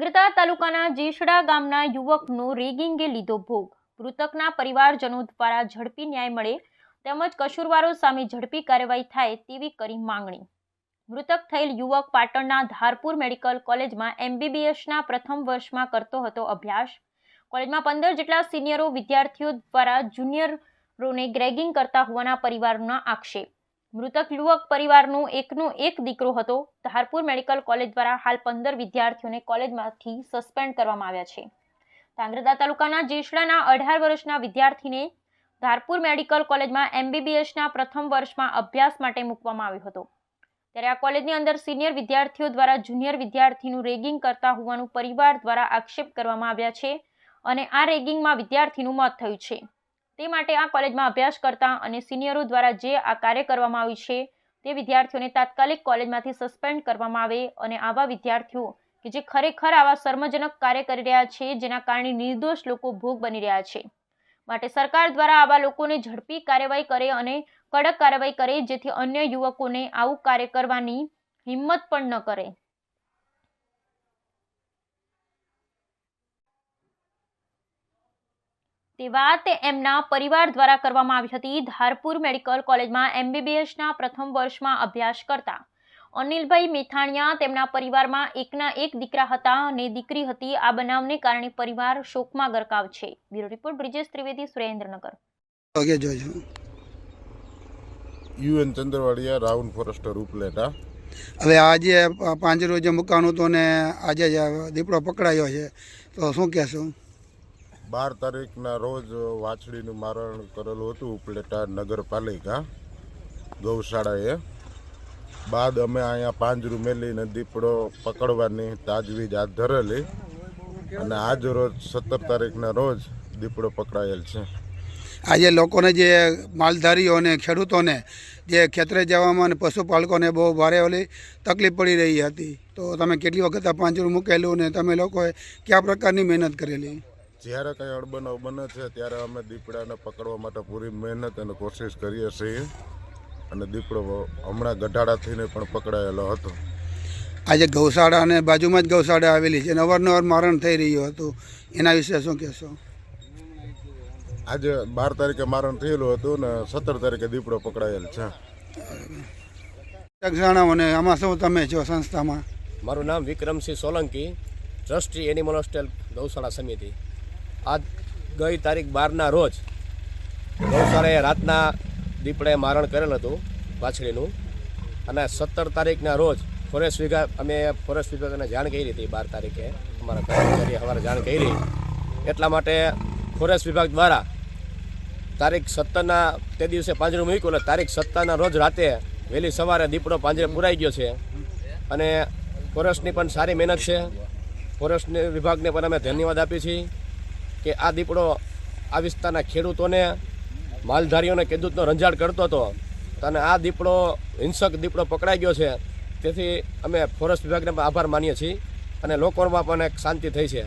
જેસડા ગામના યુવકનો રેગિંગે લીધો ભોગ. મૃતકના પરિવારજનો દ્વારા ઝડપી ન્યાય મળે તેમજ કસૂરવારો સામે ઝડપી કાર્યવાહી થાય તેવી કરી માંગણી. મૃતક થયેલ યુવક પાટણના ધારપુર મેડિકલ કોલેજમાં એમબીબીએસના પ્રથમ વર્ષમાં કરતો હતો અભ્યાસ. કોલેજમાં પંદર જેટલા સિનિયરો વિદ્યાર્થીઓ દ્વારા જુનિયરોને ગ્રેગિંગ કરતા હોવાના પરિવારનો આક્ષેપ. મૃતક યુવક પરિવારનો એકનો એક દીકરો હતો. ધારપુર મેડિકલ કોલેજ દ્વારા હાલ પંદર વિદ્યાર્થીઓને કોલેજમાંથી સસ્પેન્ડ કરવામાં આવ્યા છે. ધાંગ્રધા તાલુકાના જેસડાના અઢાર વર્ષના વિદ્યાર્થીને ધારપુર મેડિકલ કોલેજમાં એમબીબીએસના પ્રથમ વર્ષમાં અભ્યાસ માટે મૂકવામાં આવ્યો હતો. ત્યારે આ કોલેજની અંદર સિનિયર વિદ્યાર્થીઓ દ્વારા જુનિયર વિદ્યાર્થીનું રેગિંગ કરતા હોવાનું પરિવાર દ્વારા આક્ષેપ કરવામાં આવ્યા છે અને આ રેગિંગમાં વિદ્યાર્થીનું મોત થયું છે. તે માટે આ કોલેજમાં અભ્યાસ કરતા અને સિનિયરો દ્વારા જે આ કાર્ય કરવામાં આવ્યું છે, તે વિદ્યાર્થીઓને તાત્કાલિક કોલેજમાંથી સસ્પેન્ડ કરવામાં આવે અને આવા વિદ્યાર્થીઓ કે જે ખરેખર આવા શર્મજનક કાર્ય કરી રહ્યા છે, જેના કારણે નિર્દોષ લોકો ભોગ બની રહ્યા છે. માટે સરકાર દ્વારા આવા લોકોને ઝડપી કાર્યવાહી કરે અને કડક કાર્યવાહી કરે, જેથી અન્ય યુવકોને આવું કાર્ય કરવાની હિંમત પણ ન કરે. તે વાત એમના પરિવાર દ્વારા કરવામાં આવી હતી. ધારપુર મેડિકલ કોલેજમાં એમબીબીએસના પ્રથમ વર્ષમાં અભ્યાસ કરતા અનિલભાઈ મેથાણિયા તેમના પરિવારમાં એકના એક દીકરા હતા અને દીકરી હતી. આ બનાવને કારણે પરિવાર શોકમાં ગરકાવ છે. Bureau report Brijesh Trivedi Surendranagar. UN Chandravadiya round forester Upleta હવે આજે પાંચ રોજે મૂકવાનું હતું ને આજે દીપડો પકડાયો છે તો શું કહેશો? બાર તારીખના રોજ વાછડીનું મારણ કરેલું હતું ઉપલેટા નગરપાલિકા ગૌશાળાએ. બાદ અમે અહીંયા પાંજરું મેલીને દીપડો પકડવાની તાજવીજ હાથ ધરેલી અને આજ રોજ સત્તર તારીખના રોજ દીપડો પકડાયેલ છે. આજે લોકોને જે માલધારીઓને, ખેડૂતોને જે ખેતરે જવામાં અને પશુપાલકોને બહુ ભારે ઓલી તકલીફ પડી રહી હતી. તો તમે કેટલી વખત આ પાંજરું મૂકેલું ને તમે લોકોએ કયા પ્રકારની મહેનત કરેલી? જ્યારે કંઈ અડબનાવ બને છે ત્યારે અમે દીપડાને પકડવા માટે પૂરી મહેનત અને કોશિશ કરીએ છીએ. અને દીપડો હમણાં ગઢાડાથીને પણ પકડાયેલો હતો. આજે ગૌશાળા અને બાજુમાં જ ગૌશાળા આવેલી છે. અને અવારનવાર મારણ થઈ રહ્યું હતું. એના વિશે શું કહેશો? આજે બાર તારીખે મારણ થયેલું હતું ને સત્તર તારીખે દીપડો પકડાયેલ છે. જણાવો ને આમાં શું તમે છો સંસ્થામાં? મારું નામ Vikramsinh Solanki trustee animal hostel Gaushala Samiti. આજ ગઈ તારીખ બારના રોજ ગૌશાળાએ રાતના દીપડાએ મારણ કરેલ હતું વાછડીનું. અને સત્તર તારીખના રોજ ફોરેસ્ટ વિભાગ અમે ફોરેસ્ટ વિભાગને જાણ કરી હતી બાર તારીખે. અમારા કર્મચારીએ સવારે જાણ કરી. એટલા માટે ફોરેસ્ટ વિભાગ દ્વારા તારીખ સત્તરના, તે દિવસે પાંજરું મૂક્યું એટલે તારીખ સત્તરના રોજ રાતે વહેલી સવારે દીપડો પાંજરે પુરાઈ ગયો છે. અને ફોરેસ્ટની પણ સારી મહેનત છે. ફોરેસ્ટની વિભાગને પણ અમે ધન્યવાદ આપીએ છીએ. કે આ દીપડો આ વિસ્તારના ખેડૂતોને, માલધારીઓને ખેડૂતનો રંજાડ કરતો હતો. અને આ દીપડો, હિંસક દીપડો પકડાઈ ગયો છે. તેથી અમે ફોરેસ્ટ વિભાગને આભાર માનીએ છીએ અને લોકોમાં પણ એક શાંતિ થઈ છે.